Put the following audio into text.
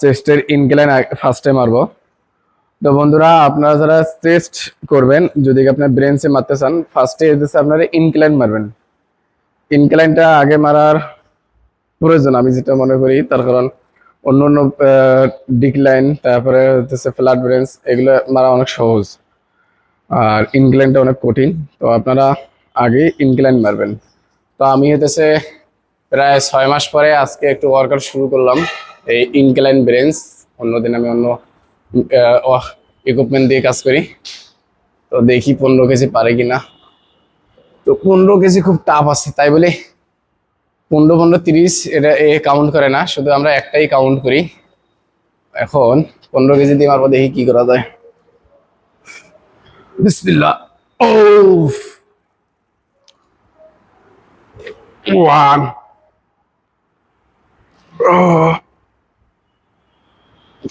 চেস্টের incline ফার্স্টে মারবো। তো বন্ধুরা, আপনারা যারা চেস্ট করবেন, যদি আপনার ব্রেনসে মারতে চান ফার্স্টে এসেছে আপনারা ইনক্লাইন মারবেন। ইনক্লাইনটা আগে মারার প্রয়োজন, আমি যেটা মনে করি, তার কারণ অন্য অন্য ডিক্লাইন তারপরে হচ্ছে ফ্ল্যাট ব্রেঞ্চ এগুলো মারা অনেক সহজ। আর ইনক্লাইনটা অনেক কঠিন, তো আপনারা আগে ইনক্লাইন মারবেন। তো আমি হতেছে প্রায় ছয় মাস পরে আজকে একটু ওয়ার্কআউট শুরু করলাম। এই ইনক্লাইন ব্রেঞ্চ অন্যদিন আমি অন্য ইকুইপমেন্ট দিয়ে কাজ করি। তো দেখি পনেরো কেজি পারে কিনা। তো পনেরো কেজি খুব টাফ আছে, তাই বলে পনেরো পনেরো, তিরিশ, এটা এ কাউন্ট করে না, শুধু আমরা একটাই কাউন্ট করি। এখন পনেরো কেজি দিয়ে মারবো, দেখি কি করা যায়। বিসমিল্লাহ। ও ওয়ান।